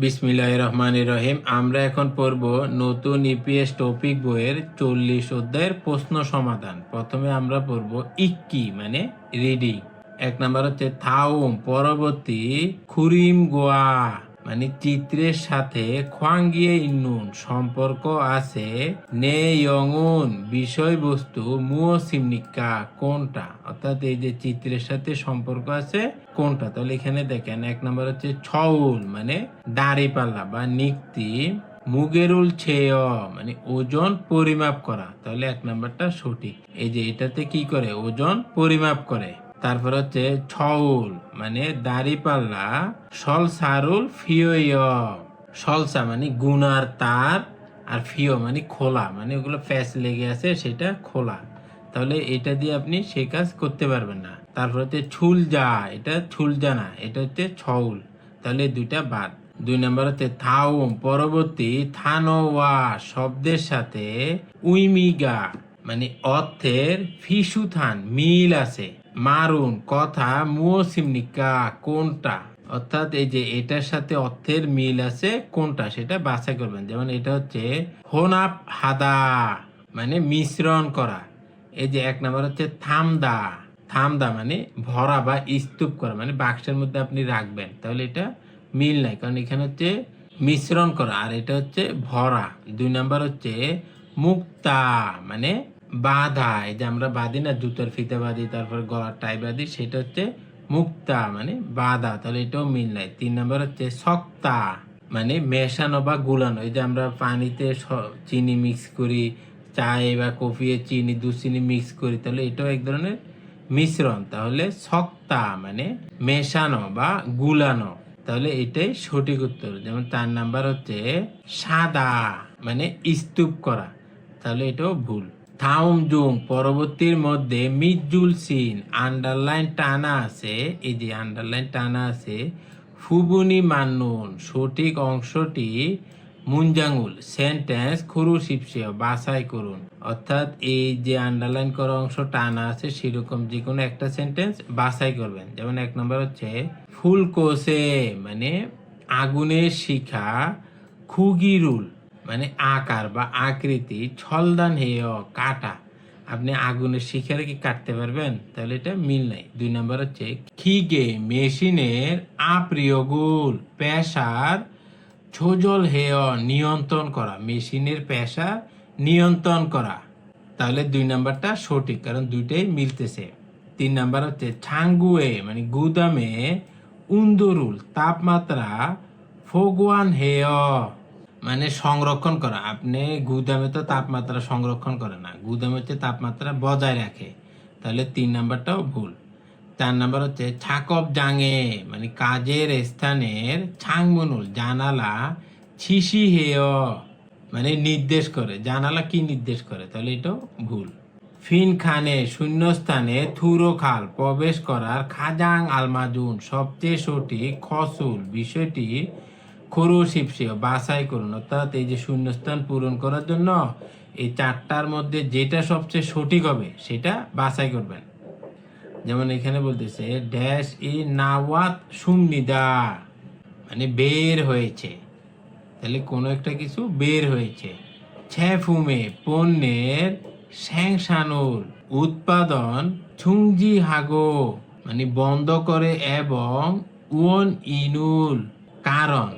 বিসমিল্লাহ রহমান রহিম আমরা এখন পড়ব নতুন ইপিএস টপিক বইয়ের চল্লিশ অধ্যায়ের প্রশ্ন সমাধান। প্রথমে আমরা পড়ব ইক্কি মানে রিডিং এক নাম্বার হচ্ছে থাউম পরবর্তী খুরিম গোয়া মানে চিত্রের সাথে খোয়াঙ্গিয়ে ইন্নুন, সম্পর্ক আছে নে ইয়ংউন, বিষয়বস্তু মুও সিমনিকা কোনটা? অর্থাৎ এই যে চিত্রের সাথে সম্পর্ক আছে কোনটা? তাহলে এখানে দেখেন, এক নম্বর হচ্ছে ছউল মানে দাড়িপাল্লা বা নিক্তি মুগেরুল ছেয় মানে ওজন পরিমাপ করা। তাহলে এক নাম্বারটা সঠিক। এই যে এটাতে কি করে? ওজন পরিমাপ করে। তারপর হচ্ছে ছউল মানে দাড়িপাল্লা সল সারুল ফিয় সলসা মানে গুনার তার, আর ফিও মানে খোলা মানে ওগুলো ফ্যাস লেগে আছে, সেটা খোলা। তাহলে এটা দিয়ে আপনি সে কাজ করতে পারবেন না। তারপর হচ্ছে ছুলজা এটা ছুলজা না, এটা হচ্ছে ছউল। তাহলে দুইটা বাদ। দুই নম্বর হচ্ছে থাউম, পরবর্তী থানোয়া শব্দের সাথে উইমিগা মানে অর্থের ফিসুথান, মিল আছে। মারুন, কথা মুসিমনিকা কোনটা? অর্থাৎ এই যে এটার সাথে অর্থের মিল আছে, কোনটা? সেটা বাছাই করবেন। যেমন এটা হচ্ছে হোনাপ হাদা মানে মিশ্রণ করা। এই যে এক নাম্বার হচ্ছে থামদা। থামদা মানে ভরা বা স্তূপ করা মানে বাক্সের মধ্যে আপনি রাখবেন। তাহলে এটা মিল নাই, কারণ এখানে হচ্ছে মিশ্রণ করা আর এটা হচ্ছে ভরা। দুই নাম্বার হচ্ছে মুক্তা মানে বাঁধা। এই যে আমরা বাঁধি না, জুতোর ফিতে বাঁধি, তারপর গলার টাই বাঁধি, সেটা হচ্ছে মুক্তা মানে বাঁধা। তাহলে এটাও মিল নাই। তিন নাম্বার হচ্ছে সক্তা মানে মেশানো বা গুলানো। এই যে আমরা পানিতে চিনি মিক্স করি, চায়ে বা কফিয়ে চিনি দু চিনি মিক্স করি, তাহলে এটাও এক ধরনের মিশ্রণ, তাহলে সক্তা মানে মেশানো বা গুলানো। তাহলে এটাই সঠিক উত্তর। যেমন তার নাম্বার হচ্ছে সাদা মানে স্তূপ করা। তাহলে এটাও ভুল। থাউম জুং পরবর্তীর মধ্যে মিজুল সিন আন্ডারলাইন টানা আছে। এই যে আন্ডারলাইন টানা আছে, ফুবুনি মান্নুন, সঠিক অংশটি মুঞ্জাঙ্গুল সেন্টেন্স, খুরু শিপসিয়া বাছাই করুন। অর্থাৎ এই যে আন্ডারলাইন করা অংশ টানা আছে, সেরকম যে কোনো একটা সেন্টেন্স বাছাই করবেন। যেমন এক নম্বর হচ্ছে ফুল কোষে মানে আগুনের শিখা, খুগিরুল মানে আকার বা আকৃতি, ছলদান হেয়, কাটা। আপনি আগুনের শিখার কি কাটতে পারবেন, তাহলে এটা মিল নাই। দুই নম্বর হচ্ছে, খিগে মেশিনের আপ্রিয় আপ্রিয়গুল পেশার ছোজল হেয় নিয়ন্ত্রণ করা, মেশিনের পেশা নিয়ন্ত্রণ করা। তাহলে দুই নাম্বারটা সঠিক, কারণ দুইটাই মিলতেছে। তিন নাম্বার হচ্ছে ছাঙ্গুয়ে মানে গুদামে উন্দরুল, তাপমাত্রা ফোগুয়ান হেয় মানে সংরক্ষণ করা। আপনি গুদামে তো তাপমাত্রা সংরক্ষণ করে না, গুদামে হচ্ছে তাপমাত্রা বজায় রাখে। তাহলে তিন নাম্বারটাও ভুল। চার নাম্বার হচ্ছে ছাকব জাঙে মানে কাজের স্থানের ছাংমনুল জানালা ছিসি হেয় মানে নির্দেশ করে। জানালা কি নির্দেশ করে? তাহলে এটাও ভুল। ফিন খানে শূন্যস্থানে থুরো খাল, প্রবেশ করার খাজাং আলমাজুন, সবচেয়ে সঠিক খসুল বিষয়টি খরু শিপসিও বাছাই করুন। অর্থাৎ এই যে শূন্যস্থান পূরণ করার জন্য এই চারটার মধ্যে যেটা সবচেয়ে সঠিক হবে, সেটা বাছাই করবেন। যেমন এখানে বলতেছে, ড্যাশ ই নাওয়াত সুমনিদা মানে বের হয়েছে। তাহলে কোনো একটা কিছু বের হয়েছে। ছ্যাফুমে পণ্যের স্যাংসানুর উৎপাদন ছুংজি হাগো মানে বন্ধ করে এবং উন ইনুল কারণ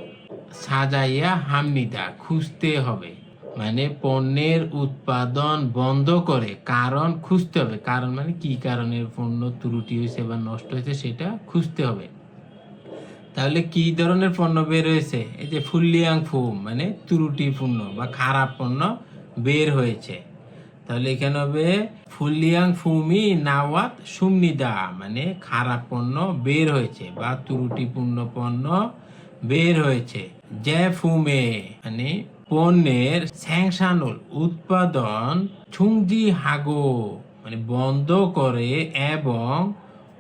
সাজাইয়া হামনিদা খুঁজতে হবে। মানে পণ্যের উৎপাদন বন্ধ করে, কারণ খুঁজতে হবে। কারণ মানে কি কারণে পণ্য ত্রুটি হয়েছে বা নষ্ট হয়েছে সেটা খুঁজতে হবে। তাহলে কি ধরনের পণ্য বের হয়েছে? এই যে ফুল্লিয়াং ফুম মানে ত্রুটিপূর্ণ বা খারাপ পণ্য বের হয়েছে। তাহলে এখানে হবে ফুলিয়াং ফুমি নাওয়াত সুমনিদা মানে খারাপ পণ্য বের হয়েছে বা ত্রুটিপূর্ণ পণ্য বের হয়েছে। যে ফুমে মানে পণ্যের স্যাংশানুল উৎপাদন ছুংজি হাগো মানে বন্ধ করে এবং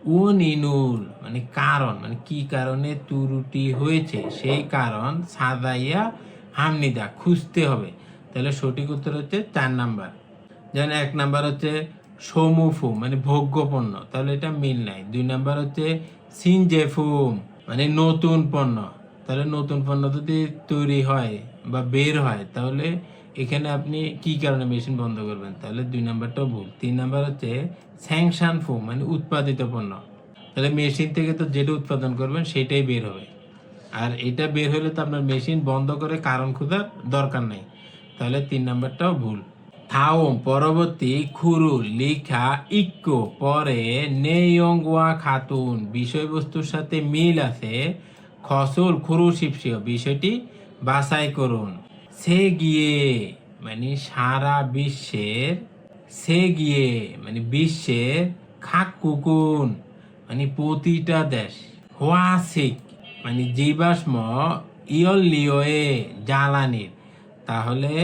উনিনুল মানে কারণ মানে কি কারণে ত্রুটি হয়েছে? সেই কারণ সাদাইয়া হামনিদা খুঁজতে হবে। তাহলে সঠিক উত্তর হচ্ছে চার নাম্বার। যেন এক নাম্বার হচ্ছে সমুফুম মানে ভোগ্যপণ্য। তাহলে এটা মিল নাই। দুই নাম্বার হচ্ছে সিনজেফুম মানে নতুন পণ্য। তাহলে নতুন পণ্য যদি তৈরি হয় বা বের হয়, তাহলে এখানে আপনি কি কারণে মেশিন বন্ধ করবেন? তাহলে দুই নাম্বারটাও ভুল। তিন নাম্বার হচ্ছে স্যাংশন ফোম মানে উৎপাদিত পণ্য। তাহলে মেশিন থেকে তো যেটা উৎপাদন করবেন সেটাই বের হবে। আর এটা বের হলে তো আপনার মেশিন বন্ধ করে কারণ খোঁজার দরকার নেই। তাহলে তিন নাম্বারটাও ভুল। থাওম পরবর্তী খুরু, লিখা ইক্কো পরে নেয়ংওয়া খাতুন বিষয়বস্তুর সাথে মিল আছে খসুল, খুরু শিপসিও বিষয়টি বাছাই করুন। সে গিয়ে মানে সারা বিশ্বের, সে গিয়ে মানে বিশ্বের খাক কুকুন মানে প্রতিটা দেশ। হোয়াসিক মানে জীবাশ্ম ইয়ল লিওয়ে জ্বালানির। তাহলে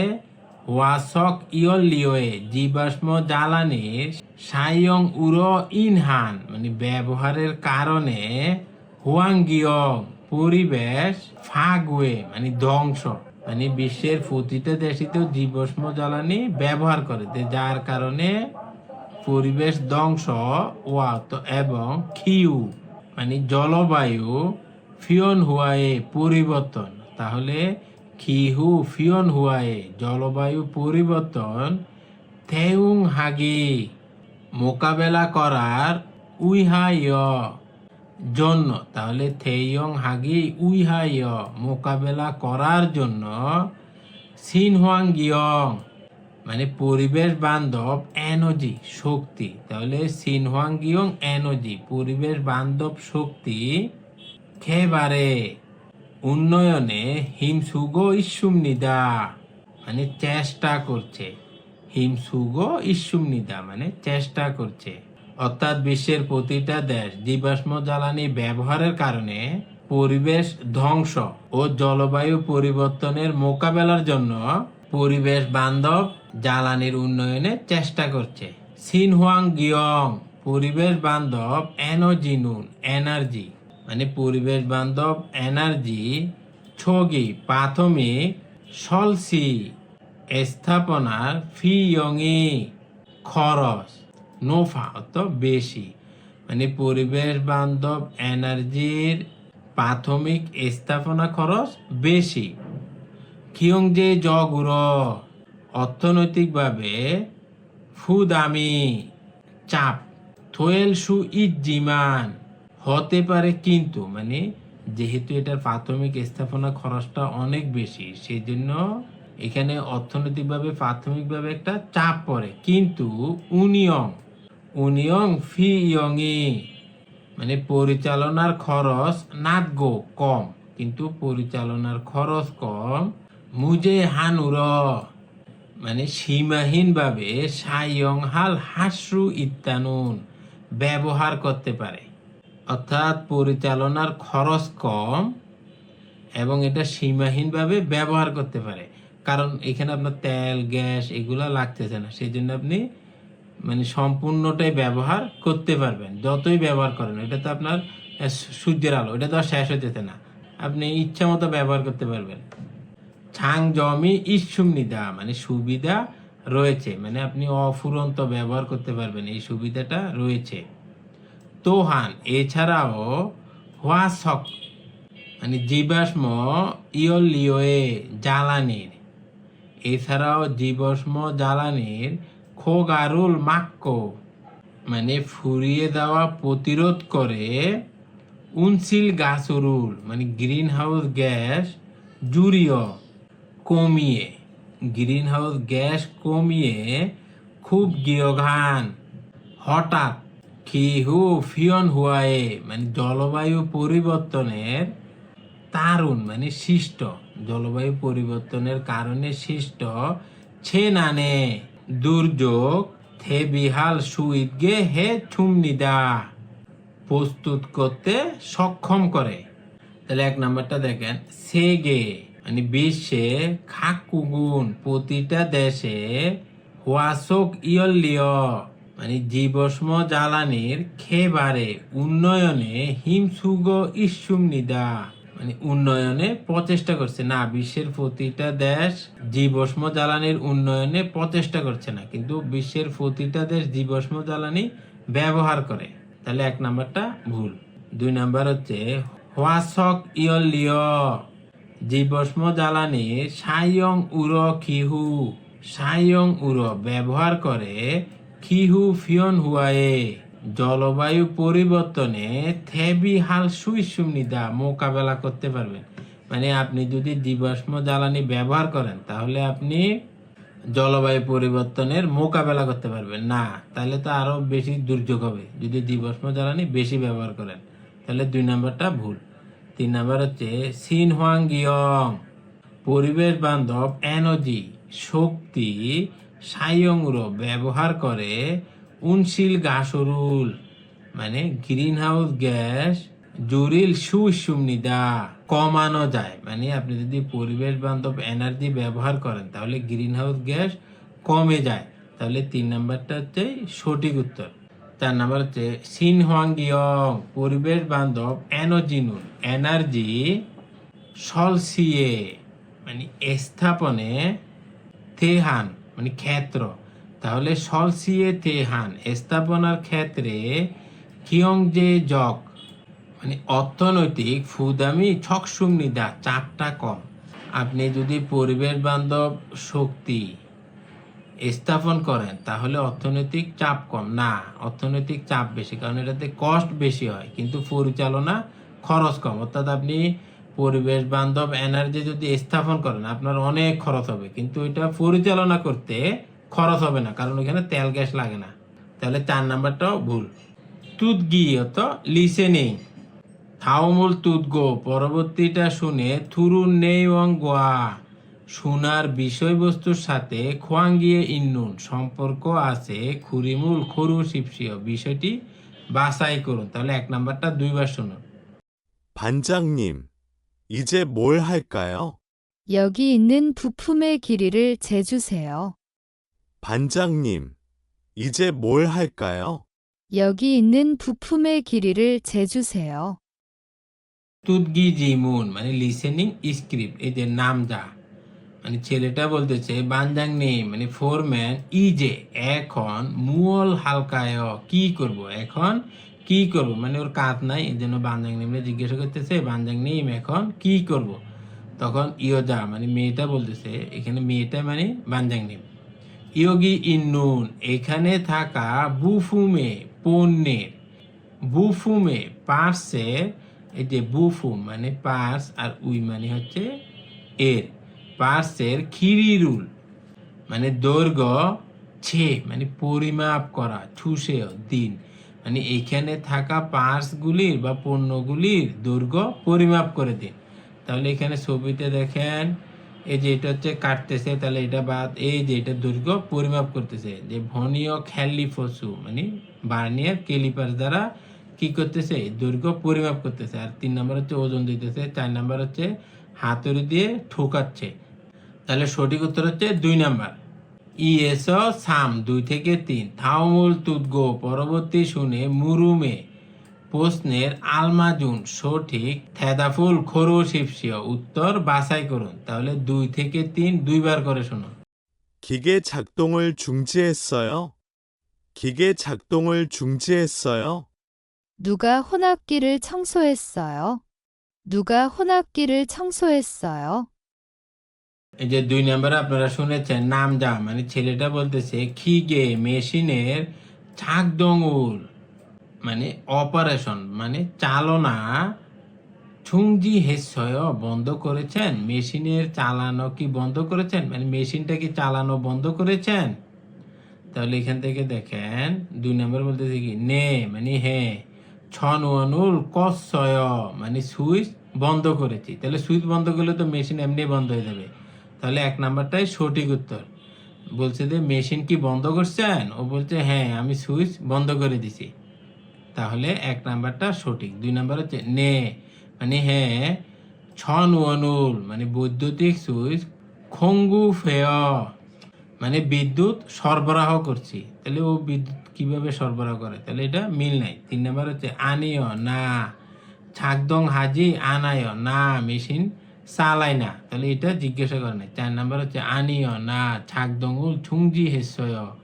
ওয়াসক ইয়ল লিওয়ে জীবাশ্ম জ্বালানির সায়ং উর ইনহান মানে ব্যবহারের কারণে হুয়াঙ্গিয়ং পরিবেশ ফাগুয়ে মানে ধ্বংস। মানে বিশ্বের প্রতিটা দেশই তো জীবাশ্ম জ্বালানি ব্যবহার করে যার কারণে পরিবেশ ধ্বংস ওয়াত এবং খিউ মানে জলবায়ু ফিয়ন হুয়ায়ে পরিবর্তন। তাহলে খিহু ফিয়ন হুয়ায়ে জলবায়ু পরিবর্তন থেউং হাগি মোকাবেলা করার উইহায় জন্য। তাহলে থেইয়ং হাগি উইহায় মোকাবেলা করার জন্য সিনহুয়াং গিয়ং। মানে পরিবেশ বান্ধব এনার্জি, শক্তি। তাহলে সিনহুয়াং গিয়ং এনার্জি, পরিবেশ বান্ধব শক্তি খেবারে। উন্নয়নে হিমসুগো ইস্যুমনিদা মানে চেষ্টা করছে। হিমসুগো ইস্যুমনিদা মানে চেষ্টা করছে। অর্থাৎ বিশ্বের প্রতিটা দেশ জীবাশ্ম জ্বালানি ব্যবহারের কারণে পরিবেশ ধ্বংস ও জলবায়ু পরিবর্তনের মোকাবেলার জন্য পরিবেশ বান্ধব জ্বালানির উন্নয়নে চেষ্টা করছে। সিনহুয়াং গিয়ং, পরিবেশ বান্ধব এনার্জি নুন, এনার্জি মানে পরিবেশ বান্ধব এনার্জি, ছগি, প্রাথমিক সলসি, স্থাপনার ফি ইয়ংই খরচ। নোফা অত বেশি। মানে পরিবেশ বান্ধব এনার্জির প্রাথমিক স্থাপনা খরচ বেশি। কিয়ং যে জগুর। অর্থনৈতিকভাবে ফুদামি। চাপ। থোয়েল সু ইজিমান হতে পারে কিন্তু মানে যেহেতু এটার প্রাথমিক স্থাপনা খরচটা অনেক বেশি সেই জন্য এখানে অর্থনৈতিকভাবে প্রাথমিকভাবে একটা চাপ পড়ে। কিন্তু উনিয়ং উনিয়ং ফি ইয়ংই মানে পরিচালনার খরচ নাত গো, কম। কিন্তু পরিচালনার খরচ কম। মুজে হানুর মানে সীমাহীনভাবে সাইয়ং হাল হাসরু ইত্যানুন ব্যবহার করতে পারে। অর্থাৎ পরিচালনার খরচ কম এবং এটা সীমাহীনভাবে ব্যবহার করতে পারে। কারণ এখানে আপনার তেল, গ্যাস এগুলা লাগতেছে না। সেই জন্য আপনি মানে সম্পূর্ণটাই ব্যবহার করতে পারবেন, যতই ব্যবহার করেন। এটা তো আপনার সূর্যের আলো, এটা তো আর শেষ হইতেছে না। আপনি ইচ্ছা মতো ব্যবহার করতে পারবেন। ছাং জমি ইসুম নিদা মানে সুবিধা রয়েছে। মানে আপনি অফুরন্ত ব্যবহার করতে পারবেন, এই সুবিধাটা রয়েছে। তোহান, এছাড়াও হোয়াসক মানে জীবাশ্ম ইয়লিওয়ে, জ্বালানির। এছাড়াও জীবাশ্ম, জ্বালানির খোগারুল মাক্কো। মানে ফুরিয়ে দেওয়া প্রতিরোধ করে উনসিল গাছরুল মানে গ্রিন হাউস গ্যাস জুরিয় কমিয়ে গ্রিন হাউস গ্যাস কমিয়ে খুব গিয়ঘান হঠাৎ খিহু ফিয়ন হুয়ায়ে মানে জলবায়ু পরিবর্তনের তারুণ মানে সৃষ্ট। জলবায়ু পরিবর্তনের কারণে সৃষ্ট ছে নানে দুর্যোগ থে বিহাল সুইদগে হে ছুমনিদা প্রস্তুত করতে সক্ষম করে। তাহলে এক নাম্বারটা দেখেন, সেগে মানে বিশ্বে খাকুগুন প্রতিটা দেশে হোয়াসক ইয়লিয় মানে জীবাশ্ম জ্বালানির খেবারে, উন্নয়নে হিমসুগ ইসুম নিদা মানে উন্নয়নে প্রচেষ্টা করছে। না, বিশ্বের প্রতিটা দেশ জীবাশ্ম জ্বালানির উন্নয়নে প্রচেষ্টা করছে না, কিন্তু বিশ্বের প্রতিটা দেশ জীবাশ্ম জ্বালানি ব্যবহার করে। তাহলে এক নাম্বারটা ভুল। দুই নাম্বার হচ্ছে, হোয়াসক ইয়লিয় জীবাশ্ম জ্বালানি সায়ং উর খিহু, সায়ং উর ব্যবহার করে খিহু ফিয়ন হুয়ায়ে। জলবায়ু পরিবর্তনে থেবি হাল সুইসুমনিদা মোকাবেলা করতে পারবেন। মানে আপনি যদি জীবাশ্ম জ্বালানি ব্যবহার করেন, তাহলে আপনি জলবায়ু পরিবর্তনের মোকাবেলা করতে পারবেন। না, তাহলে তো আরও বেশি দুর্যোগ হবে। যদি জীবাশ্ম জ্বালানি বেশি ব্যবহার করেন, তাহলে দুই নাম্বারটা ভুল। তিন নাম্বার হচ্ছে সিন হোয়াং গিয়ং পরিবেশ বান্ধব, এনার্জি, শক্তি সায়ংর ব্যবহার করে উনশীল গাছরুল মানে গ্রিন হাউস গ্যাস জরিল সুসুমনিদা কমানো যায়। মানে আপনি যদি পরিবেশ বান্ধব এনার্জি ব্যবহার করেন, তাহলে গ্রিন হাউস গ্যাস কমে যায়। তাহলে তিন নাম্বারটা হচ্ছে সঠিক উত্তর। চার নাম্বার হচ্ছে সিন হোয়াংগিয়ং পরিবেশ বান্ধব এনার্জি নুন এনার্জি সলসিয়ে মানে স্থাপনে থেহান মানে ক্ষেত্র। তাহলে সলসিয়ে তেহান স্থাপনার ক্ষেত্রে কিয়ং যে জক মানে অর্থনৈতিক ফুদামি ছকসুম নিদা চাপটা কম। আপনি যদি পরিবেশ বান্ধব শক্তি স্থাপন করেন, তাহলে অর্থনৈতিক চাপ কম। না, অর্থনৈতিক চাপ বেশি, কারণ এটাতে কস্ট বেশি হয়, কিন্তু পরিচালনা খরচ কম। অর্থাৎ আপনি পরিবেশ বান্ধব এনার্জি যদি স্থাপন করেন, আপনার অনেক খরচ হবে, কিন্তু এটা পরিচালনা করতে খরচ হবে না কারণ এখানে তেল গ্যাস লাগে না তাহলে চার নাম্বারটাও ভুল তুদগি অত লিসেনিং থাউমুল তুদগো পরবর্তীটা শুনে থুরুন নেই ওয়াং গোয়া শোনার বিষয়বস্তুর সাথে খোয়াঙ্গিয়ে ইন্নুন সম্পর্ক আছে খুরিমুল খরু শিপসিও বিষয়টি বাছাই করুন তাহলে এক নাম্বারটা দুইবার শুনুন 반장님, 이제 뭘 할까요? 여기 있는 부품의 길이를 재주세요. 반장님, 이제 뭘 할까요? 여기 있는 부품의 길이를 재주세요. তুদগি জিমুন মানে লিসেনিং স্ক্রিপ্ট এই যে নাম যা মানে ছেলেটা বলতেছে বানজাং নেই মানে ফোরম্যান ই যে এখন মুয়ল হালকায় কি করব এখন কি করব মানে ওর কাজ নাই এই জন্য বানজাং নেমে জিজ্ঞাসা করতেছে বানজাং নেই এখন কি করব তখন ইয়োজা মানে মেয়েটা বলতেছে এখানে মেয়েটা মানে বানজাং নেম ইয়োগি ইন্নুন, এখানে থাকা বুফুমে পণ্যের বুফুমে পার্সের এই যে বুফুম মানে পার্স আর উই মানে হচ্ছে এর। পার্সের খিরিরুল মানে দৈর্ঘ্য ছে মানে পরিমাপ করা ছুসে দিন। মানে এখানে থাকা পার্সগুলির বা পণ্যগুলির দৈর্ঘ্য পরিমাপ করে দিন। তাহলে এখানে ছবিতে দেখেন এই যে এটা হচ্ছে কাটতেছে, তাহলে এটা বাদ, এই যে এটা দৈর্ঘ্য পরিমাপ করতেছে। যে ভনীয় খেলি ফসু মানে বার্নিয়ার কেলিপার দ্বারা কি করতেছে? দৈর্ঘ্য পরিমাপ করতেছে। আর তিন নাম্বার হচ্ছে ওজন দিতেছে, চার নাম্বার হচ্ছে হাতুড়ি দিয়ে ঠোকাচ্ছে। তাহলে সঠিক উত্তর হচ্ছে দুই নাম্বার। ইএস সাম, দুই থেকে তিন। থাউমুল তুদগো, পরবর্তী শুনে মুরুমে। প্রশ্নের আলমাজুন সঠিক থেদাফুল খরু শিপসিও উত্তর বাছাই করুন তাহলে দুই থেকে তিন দুইবার করে শুনুন 기계 작동을 중지했어요. 기계 작동을 중지했어요. 누가 혼합기를 청소했어요? 누가 혼합기를 청소했어요? এই যে দুই নম্বরে আপনারা শুনেছেন নাম যা মানে ছেলেটা বলতেছে খিগে মেশিনের ছাকদঙ্গুল মানে অপারেশন মানে চালনা। ছুংজি হেসয় বন্ধ করেছেন? মেশিনের চালানো কি বন্ধ করেছেন? মানে মেশিনটা কি চালানো বন্ধ করেছেন? তাহলে এখান থেকে দেখেন, দুই নম্বর বলতেছে কি, নে মানে হ্যাঁ ছন অনুল কসয় মানে সুইচ বন্ধ করেছি। তাহলে সুইচ বন্ধ করলে তো মেশিন এমনি বন্ধ হয়ে যাবে। তাহলে এক নাম্বারটাই সঠিক উত্তর। বলছে যে, মেশিন কি বন্ধ করছেন? ও বলছে হ্যাঁ আমি সুইচ বন্ধ করে দিছি। তাহলে এক নাম্বারটা সঠিক। দুই নাম্বার হচ্ছে নে। মানে হ্যাঁ ছন অনুল মানে বৈদ্যুতিক সুইচ খঙ্গু ফেয়। মানে বিদ্যুৎ সরবরাহ করছি। তাহলে ও বিদ্যুৎ কীভাবে সরবরাহ করে? তাহলে এটা মিল নাই। তিন নাম্বার হচ্ছে আনিও, না। ছাকদং হাজি আনায় না। মেশিন চালায় না। তাহলে এটা জিজ্ঞাসা করে না চার নাম্বার হচ্ছে আনিও, না। ছাকদং উল হেসয়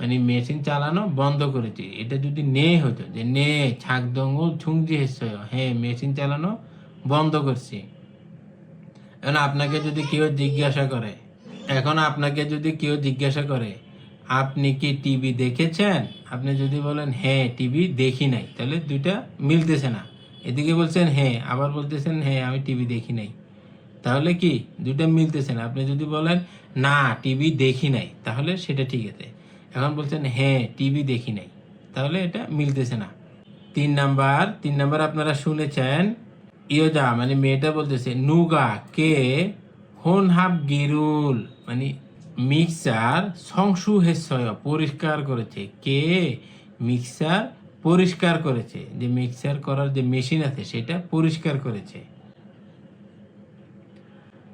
মানে মেশিন চালানো বন্ধ করেছি। এটা যদি নে হতো, যে নে ছাকদঙ্গল ছুংজি হেসয় হ্যাঁ মেশিন চালানো বন্ধ করছি। এখন আপনাকে যদি কেউ জিজ্ঞাসা করে, এখন আপনাকে যদি কেউ জিজ্ঞাসা করে, আপনি কি টিভি দেখেছেন? আপনি যদি বলেন হ্যাঁ টিভি দেখি নাই, তাহলে দুইটা মিলতেছে না। এদিকে বলছেন হ্যাঁ আবার বলতেছেন হ্যাঁ আমি টিভি দেখি নাই। তাহলে কি? দুইটা মিলতেছে না। আপনি যদি বলেন, না, টিভি দেখি নাই, তাহলে সেটা ঠিক আছে। এখন বলছেন হ্যাঁ টিভি দেখি নাই। তাহলে এটা মিলতেছে না। তিন নাম্বার তিন নাম্বার আপনারা শুনেছেন, ইয়োজা মানে মেয়েটা বলতেছে, নুগা, কে? হোন হাব গিরুল। মানে মিক্সার সংসু হেসয় পরিষ্কার করেছে। কে? মিক্সার পরিষ্কার করেছে। যে মিক্সার করার যে মেশিন আছে, সেটা পরিষ্কার করেছে।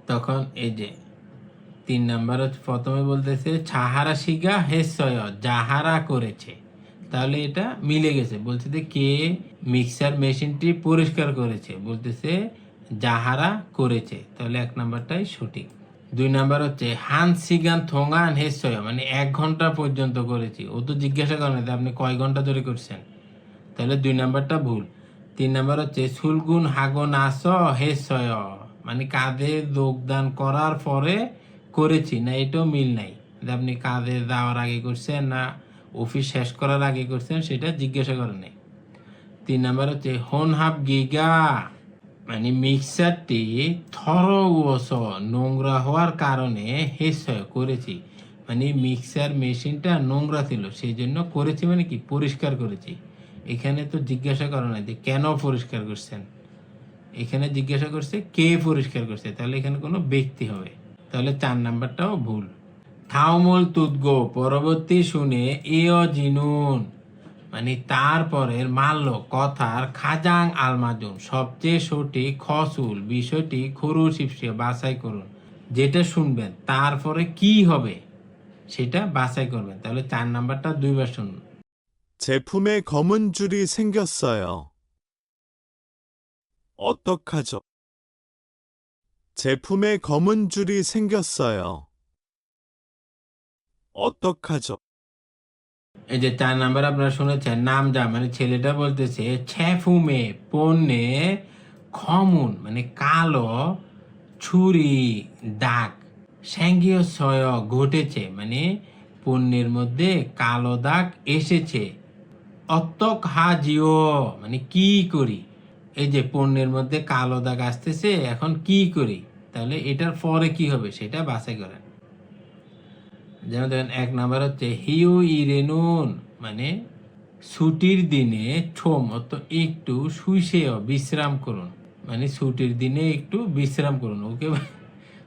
তখন এই যে তিন নাম্বার হচ্ছে, প্রথমে বলতেছে, ছাহারা শিগা হেসয় যাহারা করেছে। তাহলে এটা মিলে গেছে। বলছে যে, কে মিক্সার মেশিনটি পরিষ্কার করেছে? বলতেছে, যাহারা করেছে। তাহলে এক নাম্বারটাই সঠিক। দুই নাম্বার হচ্ছে, হান সিগান থোঙান হেসয় মানে এক ঘণ্টা পর্যন্ত করেছি। ও তো জিজ্ঞাসা করেন যে আপনি কয় ঘণ্টা ধরে করছেন? তাহলে দুই নাম্বারটা ভুল। তিন নাম্বার হচ্ছে, সুলগুন হাগন আস হেসয় মানে কাঁধে যোগদান করার পরে করেছি, না এটাও মিল নাই। যে আপনি কাঁধে যাওয়ার আগে করছেন, না অফিস শেষ করার আগে করছেন, সেটা জিজ্ঞাসা করেন নাই। তিন নাম্বার হচ্ছে, হন হাফ গিগা। মানে মিক্সারটি থর ওস নোংরা হওয়ার কারণে হেসয় করেছি। মানে মিক্সার মেশিনটা নোংরা ছিল সেই জন্য করেছি মানে কি, পরিষ্কার করেছি। এখানে তো জিজ্ঞাসা করে না যে কেন পরিষ্কার করছেন? এখানে জিজ্ঞাসা করছে, কে পরিষ্কার করছে? তাহলে এখানে কোনো ব্যক্তি হবে। তাহলে চার নাম্বারটাও ভুল থাউমল তুদগো পরবর্তী শুনে এও জিনুন মানে তারপরের মাল্য কথার খাজাং আলমাজুন সবচেয়ে সঠিক খসুল বিষয়টি খরু শিপসে বাছাই করুন যেটা শুনবেন তারপরে কি হবে সেটা বাছাই করবেন তাহলে চার নাম্বারটা দুইবার শুনুন 제품에 검은 줄이 생겼어요. 어떡하죠? 제품에 검은 줄이 생겼어요. 어떡하죠? এই যে চার নাম্বার আপনারা শুনেছেন নাম যা মানে ছেলেটা বলতেছে ছ্যাফুমে পণ্যে খমুন মানে কালো ছুরি দাগ স্যাঙ্গীয় সয় ঘটেছে মানে পণ্যের মধ্যে কালো দাগ এসেছে অত্তক হাজিও মানে কি করি এই যে পণ্যের মধ্যে কালো দাগ আসতেছে এখন কি করি তাহলে এটার পরে কি হবে? সেটা বাছাই করেন। যেমন দেখেন এক নাম্বার হচ্ছে হিউ ইরেনুন মানে ছুটির দিনে ছোম অত একটু শুইসেও বিশ্রাম করুন। মানে ছুটির দিনে একটু বিশ্রাম করুন। ওকে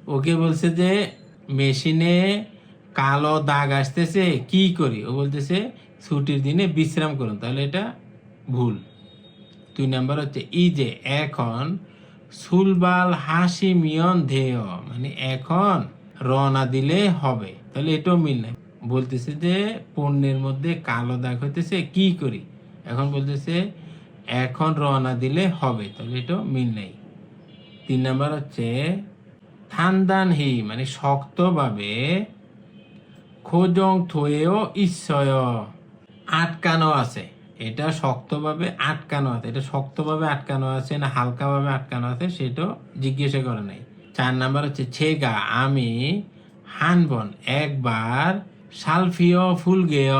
ওকে বলছে যে, মেশিনে কালো দাগ আসতেছে, কি করি? ও বলতেছে, ছুটির দিনে বিশ্রাম করুন। তাহলে এটা ভুল। দুই নাম্বার হচ্ছে ই যে, এখন সুলবাল হাসি মিয়ন ধেয়। মানে এখন রওনা দিলে হবে। তাহলে এটাও মিল নাই। বলতেছে যে পণ্যের মধ্যে কালো দাগ হইতেছে, কি করি? এখন বলতেছে, এখন রওনা দিলে হবে। তাহলে এটাও মিল নেই। তিন নাম্বার হচ্ছে থানদান হি মানে শক্তভাবে খোজং থয়েও ঈশ্বয় আটকানো আছে। এটা শক্তভাবে আটকানো আছে। এটা শক্তভাবে আটকানো আছে না হালকাভাবে আটকানো আছে সেটাও জিজ্ঞাসা করে নাই। চার নাম্বার হচ্ছে, ছেগা, আমি হানবন, একবার সালফিও ফুল গেয়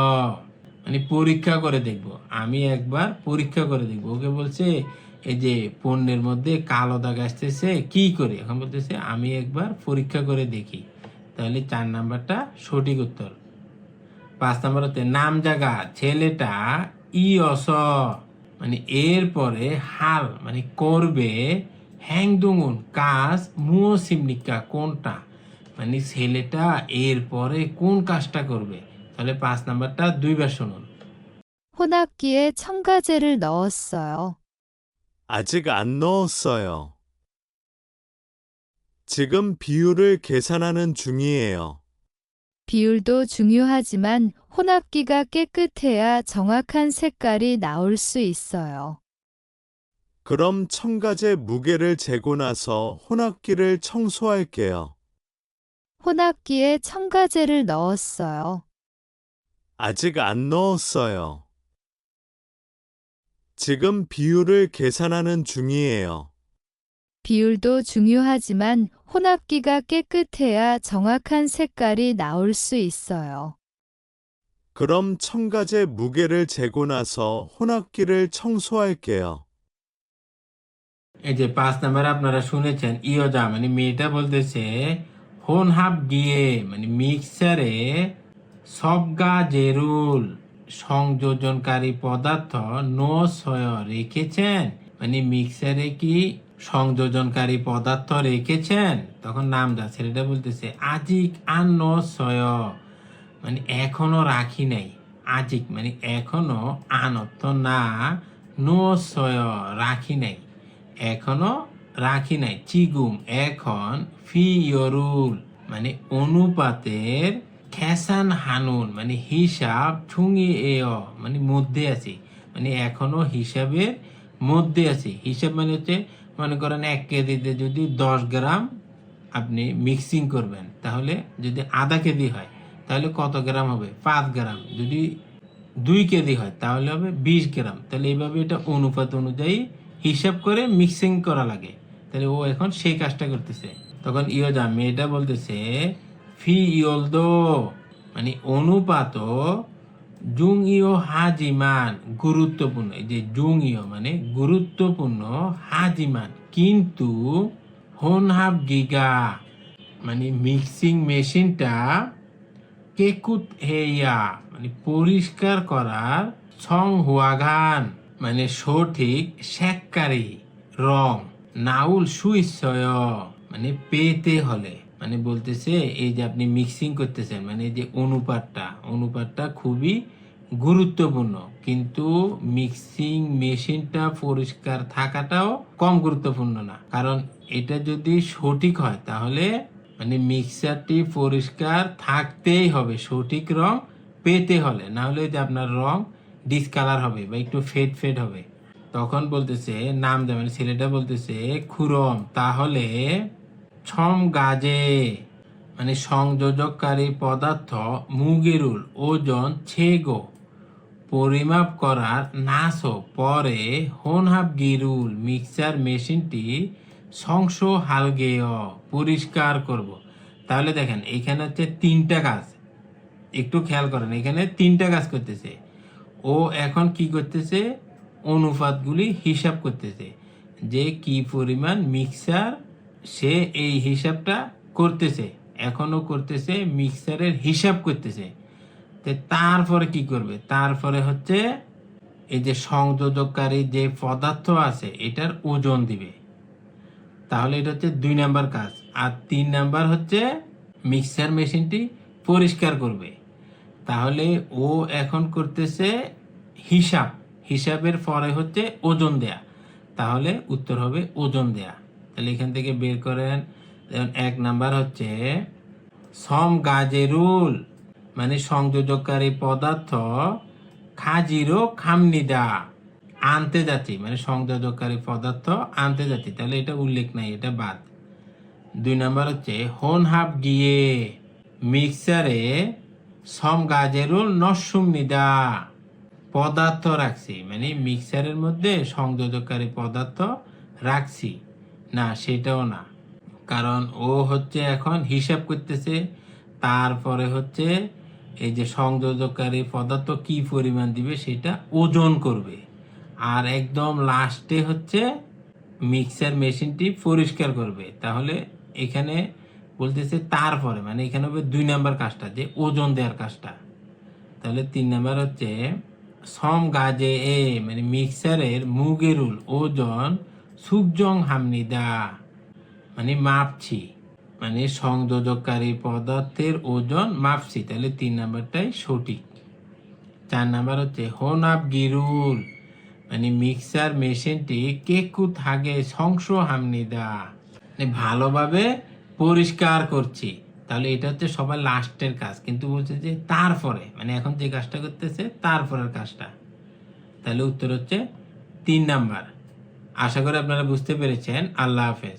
মানে পরীক্ষা করে দেখব। আমি একবার পরীক্ষা করে দেখব। ওকে বলছে, এই যে পণ্যের মধ্যে কালো দাগ আসতেছে, কি করে? এখন বলতেছে, আমি একবার পরীক্ষা করে দেখি। তাহলে চার নাম্বারটা সঠিক উত্তর। পাঁচ নাম্বার হচ্ছে, নাম জায়গা ছেলেটা ই অস মানে এর পরে হাল মানে করবে হ্যাং দুঙুন কাজ মুও সিমনিকা কোনটা মানে ছেলেটা এর পরে কোন কাজটা করবে তাহলে পাঁচ নাম্বারটা দুইবার শুনুন 혼합기에 첨가제를 넣었어요. 아직 안 넣었어요. 지금 비율을 계산하는 중이에요. 비율도 중요하지만 혼합기가 깨끗해야 정확한 색깔이 나올 수 있어요. 그럼 첨가제 무게를 재고 나서 혼합기를 청소할게요. 혼합기에 첨가제를 넣었어요. 아직 안 넣었어요. 지금 비율을 계산하는 중이에요. 비율도 중요하지만 혼합기가 깨끗해야 정확한 색깔이 না올 수 있어요. 그럼 첨가제 무게를 재고 나서 혼합기를 청소할게요. এই যে পাঁচ নাম্বার আপনারা শুনেছেন ইয়োজা মানে মেয়েটা বলতেছে হোন হাফ গিয়ে মানে মিক্সারে সবগা জেরুল সংযোজনকারী পদার্থ নো সয় রেখেছেন মানে মিক্সারে কি সংযোজনকারী পদার্থ রেখেছেন তখন নামদা ছেলেটা বলতেছে আজিক আর নো সয় মানে এখনও রাখি নাই, আজিক মানে এখনও আনত না, নো সয় রাখি নাই, এখনও রাখি নাই। চিগুম, এখন ফি ইয়রুল মানে অনুপাতের খেসান হানুন মানে হিসাব ঠুঙি এয় মানে মধ্যে আছে মানে এখনও হিসাবের মধ্যে আছে। হিসাব মানে হচ্ছে, মনে করেন এক কেজিতে যদি দশ গ্রাম আপনি মিক্সিং করবেন, তাহলে যদি আধা কেজি হয় তাহলে কত গ্রাম হবে? পাঁচ গ্রাম। যদি দুই কেজি হয়, তাহলে হবে বিশ গ্রাম। তাহলে এইভাবে এটা অনুপাত অনুযায়ী হিসাব করে মিক্সিং করা লাগে। তাহলে ও এখন সেই কাজটা করতেছে। তখন ইয়োজা মেয়েটা বলতেছে, ফি ইয়ল দো মানে অনুপাত জুং ইয় হাজিমান, গুরুত্বপূর্ণ। এই যে জুং ইয় মানে গুরুত্বপূর্ণ হাজিমান। কিন্তু হোন হাফ গিগা মানে মিক্সিং মেশিনটা কেকুত হেয়া মানে পরিষ্কার করার ছং হুয়াগান মানে সঠিক শেককারী রং, নাউল সুইসয় মানে পেতে হলে। মানে বলতেছে, এই যে আপনি মিক্সিং করতেছেন মানে এই যে অনুপাতটা অনুপাতটা খুবই গুরুত্বপূর্ণ। কিন্তু মিক্সিং মেশিনটা পরিষ্কার থাকাটাও কম গুরুত্বপূর্ণ না। কারণ এটা যদি সঠিক হয়, তাহলে মানে মিক্সারটি পরিষ্কার থাকতেই হবে, সঠিক রং পেতে হলে। না হলে যে আপনার রং ডিসকালার হবে বা একটু ফেড ফেড হবে। তখন বলতেছে, নাম দেবেন ছেলেটা বলতেছে, খুরম, তাহলে ছম গাজে মানে সংযোজককারী পদার্থ মুগেরুল, ওজন ছেগো, পরিমাপ করার নাসো পরে হোনহাব গিরুল, মিক্সার মেশিনটি সংস হালগেয় পরিষ্কার করব। তাহলে দেখেন, এখানে হচ্ছে তিনটা কাজ। একটু খেয়াল করেন, এখানে তিনটা কাজ করতেছে। ও এখন কি করতেছে? অনুপাতগুলি হিসাব করতেছে যে কি পরিমাণ মিক্সার সে এই হিসাবটা করতেছে। এখনও করতেছে, মিক্সারের হিসাব করতেছে। তো তারপরে কি করবে? তারপরে হচ্ছে এই যে সংযোজককারী যে পদার্থ আছে, এটার ওজন দিবে। তাহলে এটা হচ্ছে দুই নাম্বার কাজ। আর তিন নাম্বার হচ্ছে মিক্সার মেশিনটি পরিষ্কার করবে। তাহলে ও এখন করতেছে হিসাব। হিসাবের পরে হচ্ছে ওজন দেয়া। তাহলে উত্তর হবে ওজন দেয়া। তাহলে এখান থেকে বের করেন। এক নাম্বার হচ্ছে সম গাজেরুল মানে সংযোজককারী পদার্থ খাজিরো খামনিদা। আনতে যাচ্ছি মানে সংযোজককারী পদার্থ আনতে যাচ্ছি তাহলে এটা উল্লেখ নাই, এটা বাদ। দুই নাম্বার হচ্ছে, হোন হাফ গিয়ে মিক্সারে সম গাজেরুল নসুম নিদা পদার্থ রাখছি। মানে মিক্সারের মধ্যে সংযোজককারী পদার্থ রাখছি। না, সেটাও না। কারণ ও হচ্ছে এখন হিসাব করতেছে, তারপরে হচ্ছে এই যে সংযোজককারী পদার্থ কি পরিমাণ দিবে, সেটা ওজন করবে। আর একদম লাস্টে হচ্ছে মিক্সার মেশিনটি পরিষ্কার করবে। তাহলে এখানে বলতেছে তারপরে মানে এখানে হবে দুই নাম্বার কাজটা, যে ওজন দেওয়ার কাজটা। তাহলে তিন নাম্বার হচ্ছে সম গাজে এ মানে মিক্সারের মুগেরুল ওজন সুকজং হামনি দা মানে মাপছি মানে সংযোজককারী পদার্থের ওজন মাপছি। তাহলে তিন নাম্বারটাই সঠিক। চার নাম্বার হচ্ছে হোনাপ গিরুল। মানে মিক্সার মেশিনটি কেকু থাকে সংস হামনিদা মানে ভালোভাবে পরিষ্কার করছি। তাহলে এটা হচ্ছে সবার লাস্টের কাজ। কিন্তু বলছে যে তারপরে মানে এখন যে কাজটা করতেছে, তারপরের কাজটা। তাহলে উত্তর হচ্ছে তিন নাম্বার। আশা করি আপনারা বুঝতে পেরেছেন। আল্লাহ হাফেজ।